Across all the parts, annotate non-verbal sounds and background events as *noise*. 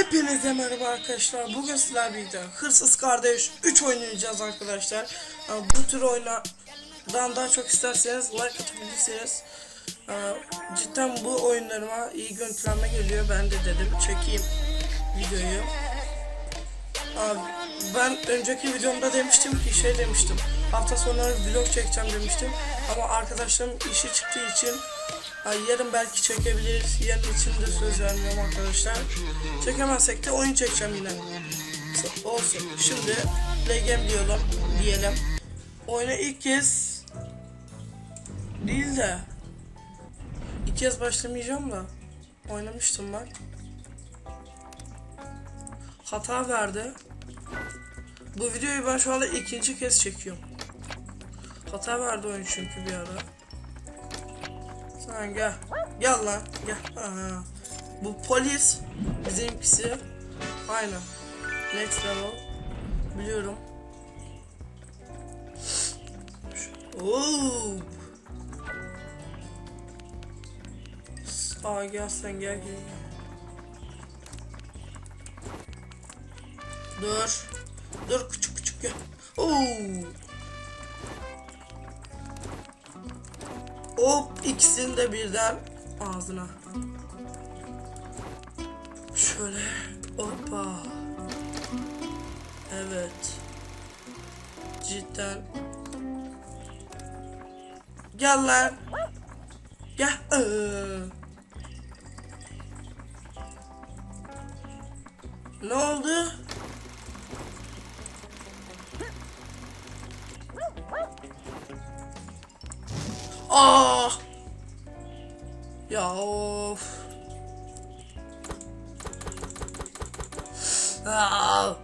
Hepinize merhaba arkadaşlar. Bugün sizlerle birlikte Hırsız Kardeş 3 oynayacağız arkadaşlar. Ee, Bu tür oyunlardan daha çok isterseniz like atabilirsiniz. Ee, Cidden bu oyunlarıma iyi görüntülenme geliyor. Ben de dedim çekeyim videoyu. Ben önceki videomda demiştim ki şey demiştim. Hafta sonları vlog çekeceğim demiştim. Ama arkadaşlarım işi çıktığı için yarın belki çekebiliriz. Yarın için de söz vermiyorum arkadaşlar. Çekemezsek de oyun çekeceğim yine. Olsun. Şimdi legem diyelim. diyelim. Oyuna ilk kez değil de ilk kez başlamayacağım da oynamıştım ben. Hata verdi. Bu videoyu ben şu anda ikinci kez çekiyorum. Hata verdi oyun çünkü bir ara. Sen gel. Gel lan. Gel. Aha. Bu polis bizimkisi. Aynen. Next level. Biliyorum. Oo. Aa gel sen gel. gel. Dur. Dur küçük küçük gel. Oo. Hop ikisini de birden ağzına. Şöyle hoppa. Evet. Cidden. Gel lan. Gel. Ee. Ne oldu? Ah! Ya of. Ah!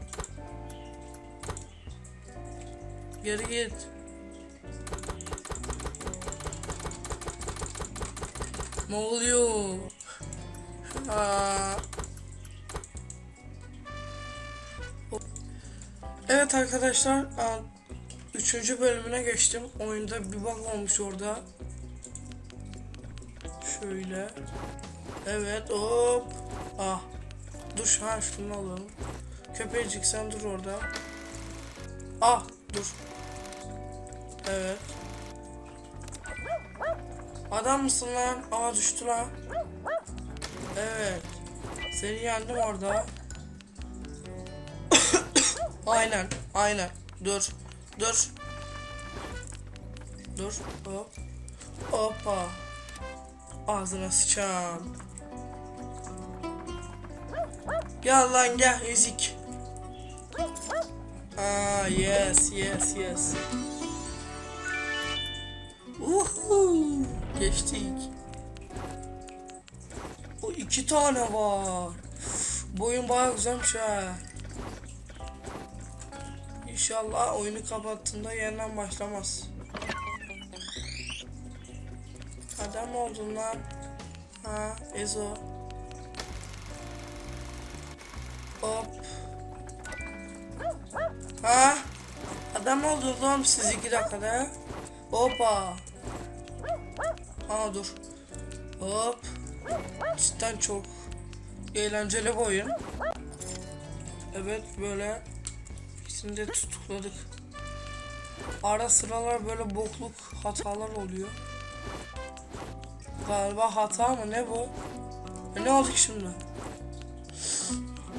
Geri git. Ne oluyor? Aa. Evet arkadaşlar, aa, üçüncü bölümüne geçtim. Oyunda bir bug olmuş orada. Şöyle. Evet hop. Ah. Dur ha şunu alalım. Köpecik sen dur orada. Ah dur. Evet. Adam mısın lan? Aa düştü lan. Evet. Seni yendim orada. *coughs* aynen, aynen. Dur. Dur. Dur. Hop. Hoppa. Ağzına sıçam. Gel lan gel ezik. Aa yes yes yes. Uhu. Geçtik. O iki tane var. Bu oyun bayağı güzelmiş ha. İnşallah oyunu kapattığında yeniden başlamaz. Adam oldun lan. Ha, Ezo. Hop. Ha? Adam oldun lan siz iki dakikada. Hoppa. Ha dur. Hop. Cidden çok eğlenceli bir oyun. Evet böyle ikisini de tutukladık. Ara sıralar böyle bokluk hatalar oluyor. Galiba hata mı ne bu? E ne oldu ki şimdi?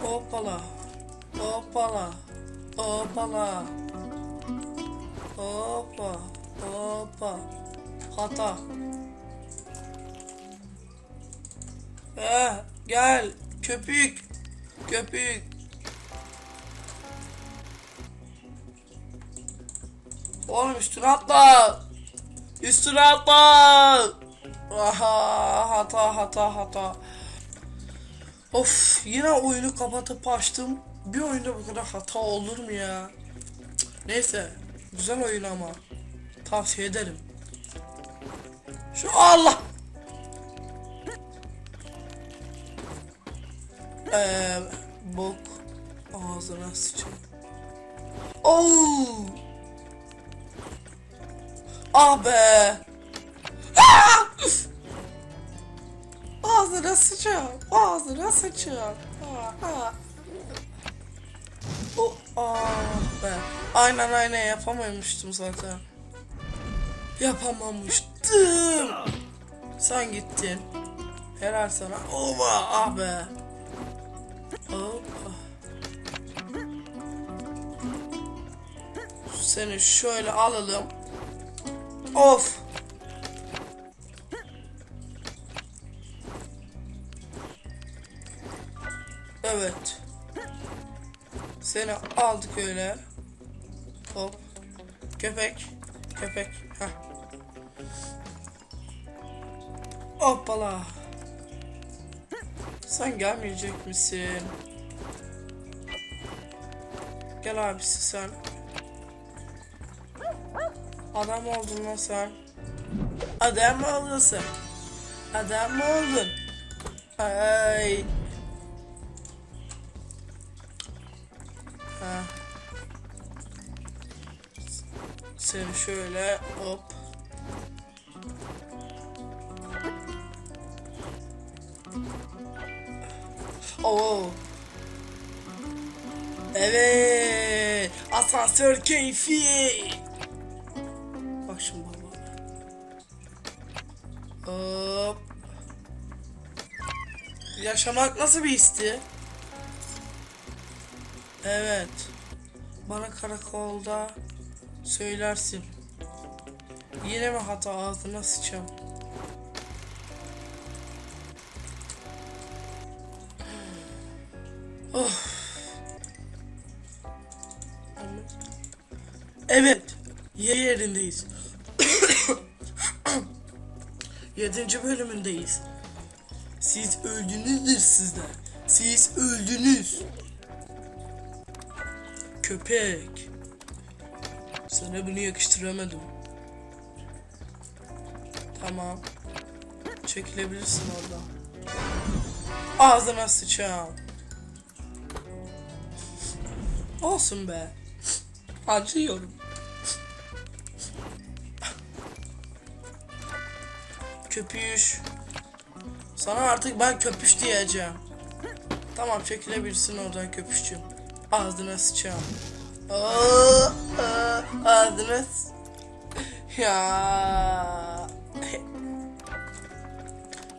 Hoppala. Hoppala. Hoppala. Hoppa. Hoppa. Hata. Eh, gel. Köpük. Köpük. Oğlum üstüne atla. Üstüne atla. Aha hata hata hata. Of yine oyunu kapatıp açtım. Bir oyunda bu kadar hata olur mu ya? Neyse güzel oyun ama tavsiye ederim. Şu Allah. Eee bok ağzına sıçın. Oo. Ah be. Ağzına sıçacağım. Ağzına sıçacağım. Ha, ha. O, ah be. Aynen aynen yapamamıştım zaten. Yapamamıştım. Sen gittin. Helal sana. Ova ah be. Hoppa. Seni şöyle alalım. Of. Evet. Seni aldık öyle. Hop. Köpek. Köpek. Heh. Hoppala. Sen gelmeyecek misin? Gel abisi sen. Adam oldun lan sen. Adam oldun sen? Adam oldun? Ay. Ha. Seni şöyle hop. Oo. Evet. Asansör keyfi. Bak şimdi baba. Hop. Yaşamak nasıl bir histi? Evet. Bana karakolda söylersin. Yine mi hata ağzına sıçam? Oh. Evet. Yeri yerindeyiz. *coughs* Yedinci bölümündeyiz. Siz öldünüzdür sizler. Siz öldünüz. Köpek. Sana bunu yakıştıramadım. Tamam. Çekilebilirsin orada. Ağzına sıçağım. Olsun be. Acıyorum. Köpüş. Sana artık ben köpüş diyeceğim. Tamam çekilebilirsin oradan köpüşçüm. Ağzına sıçacağım. Aa, aa, ağzına s- Ya.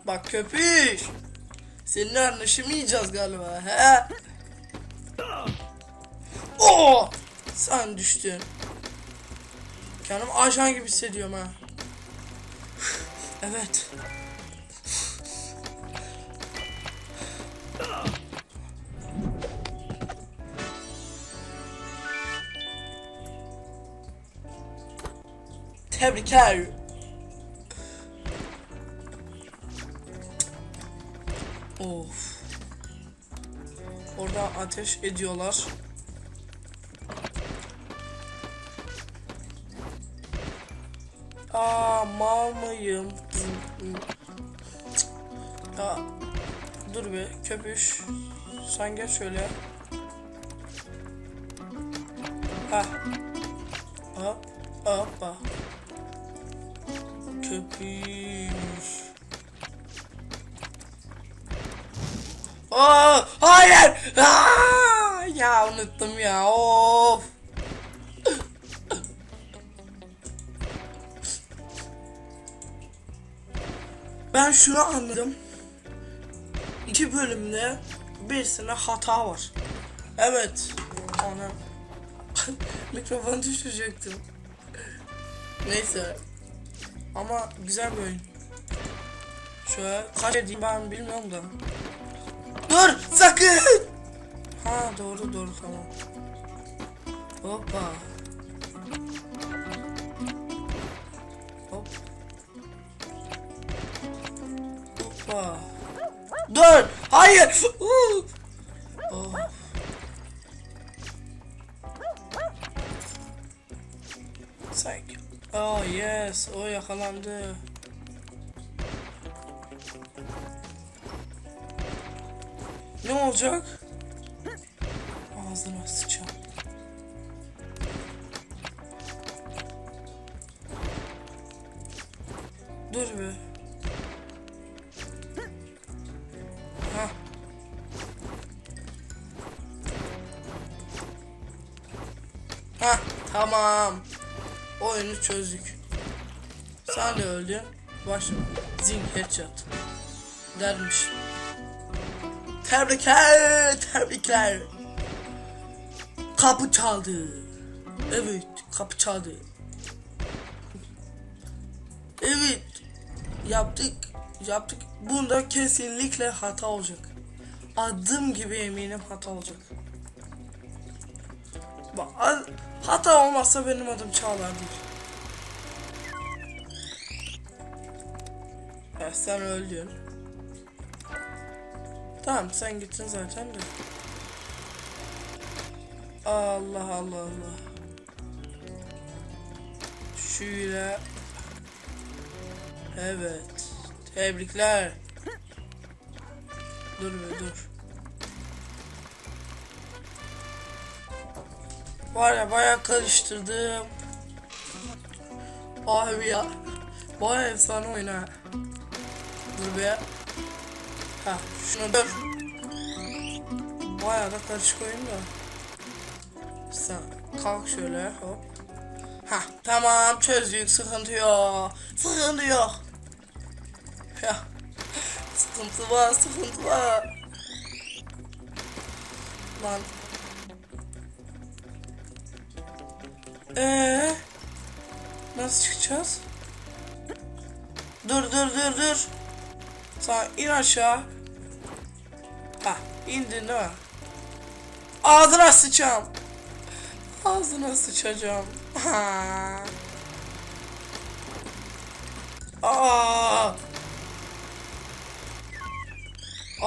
Bak köpüş. Seninle anlaşamayacağız galiba. He? Oo! Sen düştün. Kendimi ajan gibi hissediyorum ha. Evet. Tebrikler. Of. Orada ateş ediyorlar. Aa mal mıyım? Ya dur be köpüş. Sen gel şöyle. Ha. Hop hoppa. Köpüş. Aa, hayır. Aa, ya unuttum ya. Of. Ben şunu anladım. İki bölümde birisine hata var. Evet. Ona *laughs* mikrofonu düşürecektim. Neyse. Ama güzel bir oyun. Şöyle kaç edeyim ben bilmiyorum da. Dur sakın. Ha doğru doğru tamam. Hoppa. Hop. Hoppa. Dur. Hayır. Uh. Oh yes, o yakalandı. Ne olacak? Ağzına sıçan. Dur be. Hah. Hah, tamam. Oyunu çözdük. Sen de öldün. Başla. Zing headshot. Dermiş. Tebrikler, tebrikler. Kapı çaldı. Evet, kapı çaldı. Evet, yaptık, yaptık. Bunda kesinlikle hata olacak. Adım gibi eminim hata olacak. Hata olmazsa benim adım Çağlar değil. Ya sen öldün. Tamam sen gittin zaten de. Allah Allah Allah. Şöyle. Evet. Tebrikler. Dur be dur. Var ya bayağı karıştırdım. Abi ya. Bayağı efsane oyun ha. Dur be. Ha şunu dur. Bayağı da karışık oyun da. Sen kalk şöyle hop. Ha tamam çözdük sıkıntı yok. Sıkıntı yok. Ya sıkıntı var sıkıntı var. Lan. Ee, nasıl çıkacağız? Dur dur dur dur. Sen in aşağı. Ha indin mi? Ağzına sıçacağım. Ağzına sıçacağım. Ha. Aa.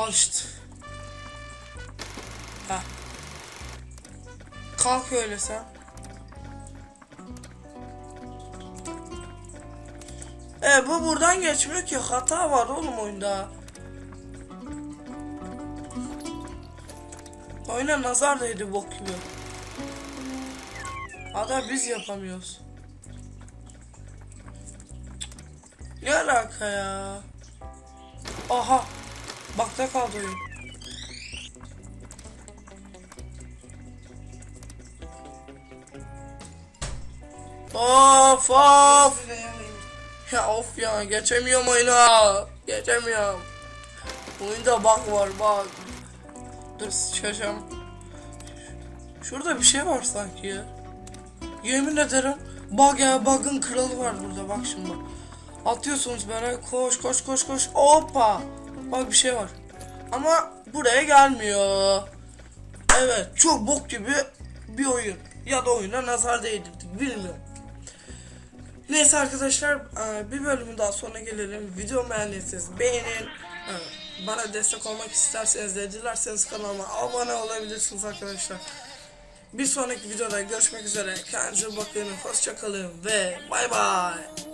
İşte. Ha. Kalk öyle sen. E bu buradan geçmiyor ki hata var oğlum oyunda. Oyuna nazar değdi bok gibi. Hatta biz yapamıyoruz. Ne alaka ya? Aha. Bakta kaldı oyun. Of of. Of ya geçemiyorum oyuna. Geçemiyorum. Oyunda bug var bug. Dur sıçacağım. Şurada bir şey var sanki ya. Yemin ederim bug ya bug'ın kralı var burada bak şimdi. Atıyorsunuz böyle koş koş koş koş hoppa. Bak bir şey var. Ama buraya gelmiyor. Evet çok bok gibi bir oyun. Ya da oyuna nazar değdirdik bilmiyorum. Neyse arkadaşlar e, bir bölümün daha sonuna gelelim. Video beğendiyseniz beğenin. E, Bana destek olmak isterseniz de dilerseniz kanalıma abone olabilirsiniz arkadaşlar. Bir sonraki videoda görüşmek üzere. Kendinize bakın. Hoşçakalın ve bay bay.